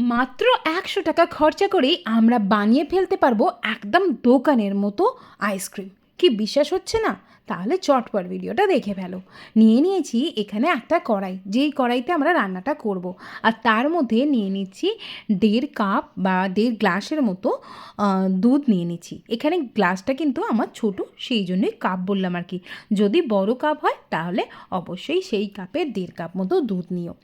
মাত্র একশো টাকা খরচা করেই আমরা বানিয়ে ফেলতে পারব একদম দোকানের মতো আইসক্রিম। কি বিশ্বাস হচ্ছে না? তাহলে চটপট ভিডিওটা দেখে ফেলো। নিয়ে নিয়েছি এখানে একটা কড়াই, যেই কড়াইতে আমরা রান্নাটা করব। আর তার মধ্যে নিয়ে নিচ্ছি দেড় কাপ বা দেড় গ্লাসের মতো দুধ নিয়ে নিচ্ছি। এখানে গ্লাসটা কিন্তু আমার ছোট, সেই জন্যই কাপ বললাম আর কি। যদি বড় কাপ হয়, তাহলে অবশ্যই সেই কাপের দেড় কাপ মতো দুধ নিও।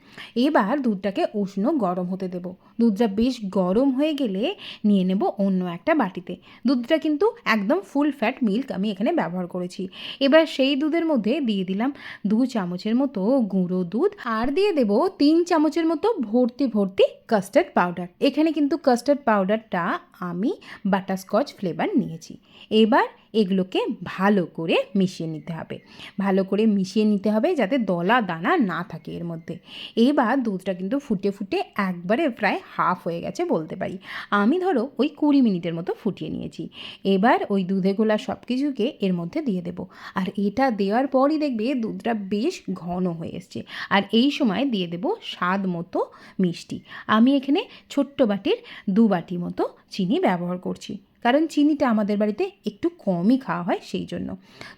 এবার দুধটাকে উষ্ণ গরম হতে দেব। দুধটা বেশ গরম হয়ে গেলে নিয়ে নেব অন্য একটা বাটিতে। দুধটা কিন্তু একদম ফুল ফ্যাট মিল্ক আমি এখানে ব্যবহার করেছি। এবার সেই দুধের মধ্যে দিয়ে দিলাম দু চামচের মতো গুঁড়ো দুধ আর দিয়ে দেব তিন চামচের মতো ভর্তি ভর্তি কাস্টার্ড পাউডার এখানে কিন্তু কাস্টার্ড পাউডারটা আমি বাটারস্কচ ফ্লেভার নিয়েছি। এবার এগুলোকে ভালো করে মিশিয়ে নিতে হবে। ভালো করে মিশিয়ে নিতে হবে যাতে দলা দানা না থাকে এর মধ্যে। এবার দুধটা কিন্তু ফুটে ফুটে একবারে প্রায় হাফ হয়ে গেছে বলতে পারি। আমি ধরো ওই কুড়ি মিনিটের মতো ফুটিয়ে নিয়েছি। এবার ওই দুধে গোলা সব কিছুকে এর মধ্যে দিয়ে দেবো। আর এটা দেওয়ার পরই দেখবে দুধটা বেশ ঘন হয়ে এসছে। আর এই সময় দিয়ে দেবো স্বাদ মতো মিষ্টি। আমি এখানে ছোট্ট বাটির দু বাটি মতো চিনি ব্যবহার করছি। কারণ চিনিটা আমাদের বাড়িতে একটু কমই খাওয়া হয় সেই জন্য।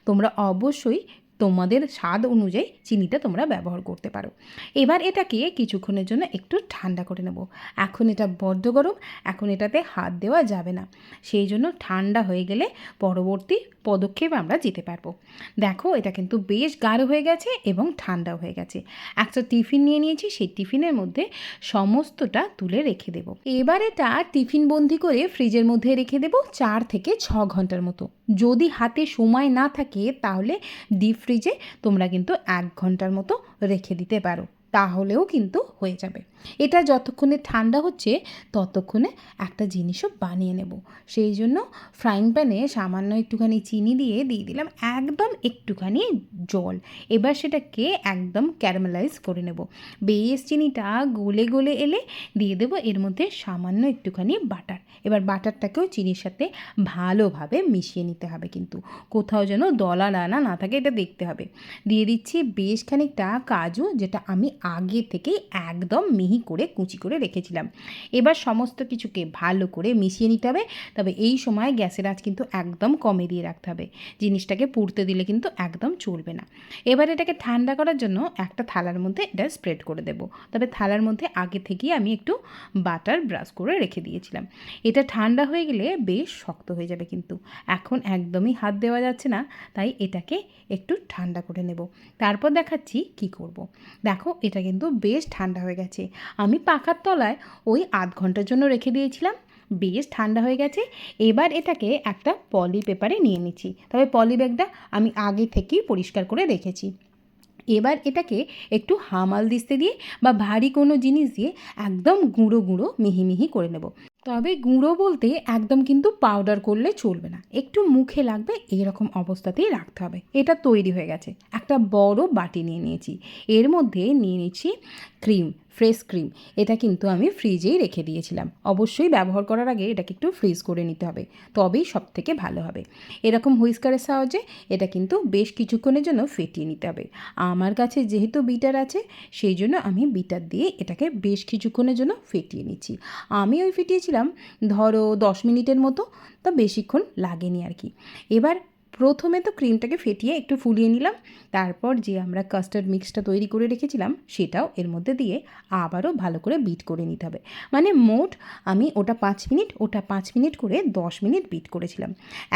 তোমরা অবশ্যই তোমাদের স্বাদ অনুযায়ী চিনিটা তোমরা ব্যবহার করতে পারো। এবার এটাকে কিছুক্ষণের জন্য একটু ঠান্ডা করে নেব। এখন এটা বড্ড গরম, এখন এটাতে হাত দেওয়া যাবে না। সেই জন্য ঠান্ডা হয়ে গেলে পরবর্তী পদক্ষেপে আমরা যেতে পারব। দেখো, এটা কিন্তু বেশ গাঢ় হয়ে গেছে এবং ঠান্ডা হয়ে গেছে। একটা টিফিন নিয়ে নিয়েছি, সেই টিফিনের মধ্যে সমস্তটা তুলে রেখে দেবো। এবার এটা টিফিন বন্দি করে ফ্রিজের মধ্যে রেখে দেবো চার থেকে ছ ঘণ্টার মতো। যদি হাতে সময় না থাকে, তাহলে ডিপ ফ্রিজে তোমরা কিন্তু এক ঘণ্টার মতো রেখে দিতে পারো। তাহলেও কিন্তু হয়ে যাবে। এটা যতক্ষণে ঠান্ডা হচ্ছে, ততক্ষণে একটা জিনিসও বানিয়ে নেব। সেই জন্য ফ্রাইং প্যানে সামান্য একটুখানি চিনি দিয়ে দিয়ে দিলাম, একদম একটুখানি জল। এবার সেটাকে একদম ক্যারামেলাইজ করে নেব। বেশ চিনিটা গলে গলে এলে দিয়ে দেবো এর মধ্যে সামান্য একটুখানি বাটার এবার বাটারটাকেও চিনির সাথে ভালোভাবে মিশিয়ে নিতে হবে কিন্তু। কোথাও যেন দলা ডানা না থাকে, এটা দেখতে হবে। দিয়ে দিচ্ছি বেশ খানিকটা কাজু, যেটা আমি আগে থেকে একদম মিহি করে, কুচি করে রেখেছিলাম। এবার সমস্ত কিছুকে ভালো করে মিশিয়ে নিতে হবে। তবে এই সময় গ্যাসের আঁচ কিন্তু একদম কমে দিয়ে রাখতে হবে। জিনিসটাকে পুড়তে দিলে কিন্তু একদম চলবে না। এবার এটাকে ঠান্ডা করার জন্য একটা থালার মধ্যে এটা স্প্রেড করে দেবো। তবে থালার মধ্যে আগে থেকেই আমি একটু বাটার ব্রাশ করে রেখে দিয়েছিলাম। এটা ঠান্ডা হয়ে গেলে বেশ শক্ত হয়ে যাবে কিন্তু। এখন একদমই হাত দেওয়া যাচ্ছে না, তাই এটাকে একটু ঠান্ডা করে নেব। তারপর দেখাচ্ছি কি করব। দেখো এটা কিন্তু বেশ ঠান্ডা হয়ে গেছে। আমি পাখার তলায় ওই আধ ঘণ্টার জন্য রেখে দিয়েছিলাম। বেশ ঠান্ডা হয়ে গেছে। এবার এটাকে একটা পলি পেপারে নিয়ে নিচ্ছি। তবে পলি ব্যাগটা আমি আগে থেকেই পরিষ্কার করে রেখেছি। এবার এটাকে একটু হামাল দিস্তে দিয়ে বা ভারী কোনো জিনিস দিয়ে একদম গুঁড়ো গুঁড়ো মিহি মিহি করে নেব। তবে গুঁড়ো বলতে একদম কিন্তু পাউডার করলে চলবে না। একটু মুখে লাগবে এইরকম অবস্থাতেই রাখতে হবে। এটা তৈরি হয়ে গেছে। একটা বড় বাটি নিয়ে নিয়েছি। এর মধ্যে নিয়ে নিচ্ছি ক্রিম ফ্রেশ ক্রিম। এটা কিন্তু আমি ফ্রিজেই রেখে দিয়েছিলাম। অবশ্যই ব্যবহার করার আগে এটাকে একটু ফ্রিজ করে নিতে হবে। তবেই সব থেকে ভালো হবে। এরকম হুইস্কারের সাহায্যে এটা কিন্তু বেশ কিছুক্ষণের জন্য ফেটিয়ে নিতে হবে। আমার কাছে যেহেতু বিটার আছে, সেই জন্য আমি বিটার দিয়ে এটাকে বেশ কিছুক্ষণের জন্য ফেটিয়ে নিচ্ছি। আমি ওই ফেটিয়েছিলাম ধরো দশ মিনিটের মতো, তা বেশিক্ষণ লাগেনি আর কি। এবার প্রথমে তো ক্রিমটাকে ফেটিয়ে একটু ফুলিয়ে নিলাম, তারপর যে আমরা কাস্টার্ড মিক্সটা তৈরি করে রেখেছিলাম, সেটাও এর মধ্যে দিয়ে আবারও ভালো করে বিট করে নিতে হবে। মানে মোট আমি ওটা পাঁচ মিনিট, ওটা পাঁচ মিনিট করে দশ মিনিট বিট করেছিলাম।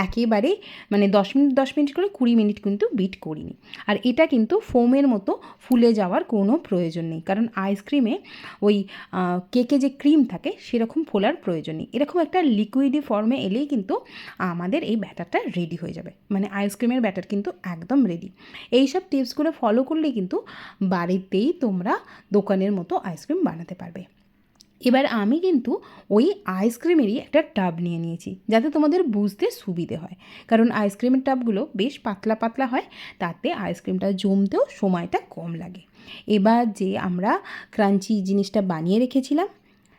একেবারেই মানে দশ মিনিট দশ মিনিট করে কুড়ি মিনিট কিন্তু বিট করিনি। আর এটা কিন্তু ফোমের মতো ফুলে যাওয়ার কোনো প্রয়োজন নেই, কারণ আইসক্রিমে ওই কেকে যে ক্রিম থাকে, সেরকম ফোলার প্রয়োজন নেই। এরকম একটা লিকুইডি ফর্মে এলেই কিন্তু আমাদের এই ব্যাটারটা রেডি হয়ে যাবে। মানে আইসক্রিমের ব্যাটার কিন্তু একদম রেডি এই সব টিপসগুলো ফলো করলে কিন্তু বাড়িতেই তোমরা দোকানের মতো আইসক্রিম বানাতে পারবে। এবার আমি কিন্তু ওই আইসক্রিমেরই একটা টাব নিয়ে নিয়েছি, যাতে তোমাদের বুঝতে সুবিধে হয়। কারণ আইসক্রিমের টাবগুলো বেশ পাতলা পাতলা হয়, তাতে আইসক্রিমটা জমতেও সময়টা কম লাগে। এবার যে আমরা ক্রাঞ্চি জিনিসটা বানিয়ে রেখেছিলাম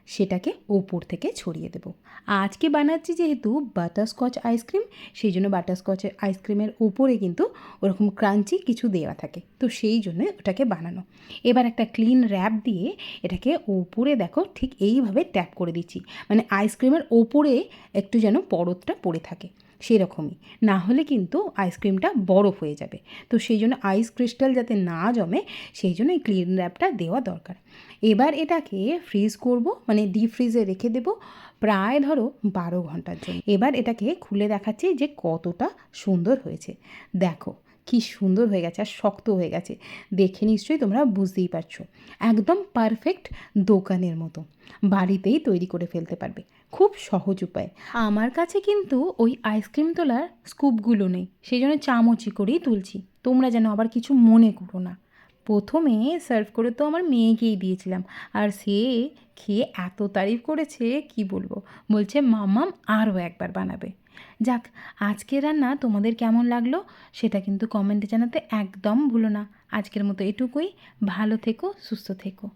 সেটাকে ওপর থেকে ছড়িয়ে দেবো। আজকে বানাচ্ছি যেহেতু বাটারস্কচ আইসক্রিম, সেই জন্য বাটারস্কচের আইসক্রিমের ওপরে কিন্তু ওরকম ক্রাঞ্চি কিছু দেওয়া থাকে। তো সেই জন্য ওটাকে বানানো। এবার একটা ক্লিন র্যাপ দিয়ে এটাকে ওপরে দেখো ঠিক এইভাবে ট্যাপ করে দিচ্ছি। মানে আইসক্রিমের ওপরে একটু যেন পরতটা পড়ে থাকে। সেরকমই। না হলে কিন্তু আইসক্রিমটা বরফ হয়ে যাবে। তো সেই জন্য আইস ক্রিস্টাল যাতে না জমে, সেই জন্য এই ক্লিন র্যাপটা দেওয়া দরকার। এবার এটাকে ফ্রিজ করব মানে ডিপ ফ্রিজে রেখে দেব প্রায় ধরো বারো ঘণ্টার জন্য। এবার এটাকে খুলে দেখাচ্ছি যে কতটা সুন্দর হয়েছে। দেখো কি সুন্দর হয়ে গেছে আর শক্ত হয়ে গেছে। দেখে নিশ্চয়ই তোমরা বুঝতেই পারছ। একদম পারফেক্ট দোকানের মতো। বাড়িতেই তৈরি করে ফেলতে পারবে। খুব সহজ উপায়। আমার কাছে কিন্তু ওই আইসক্রিম তোলার স্কুপগুলো নেই। সেই জন্য চামচি করেই তুলছি। তোমরা যেন আবার কিছু মনে করো না। প্রথমে সার্ভ করে তো আমার মেয়েকেই দিয়েছিলাম। আর সে খেয়ে এত তারিফ করেছে, কি বলব? বলছে মামাম আরও একবার বানাবে। যাক, আজকের রান্না তোমাদের কেমন লাগল সেটা কিন্তু কমেন্টে জানাতে একদম ভুলো না। আজকের মতো এটুকুই। ভালো থেকো, সুস্থ থেকো।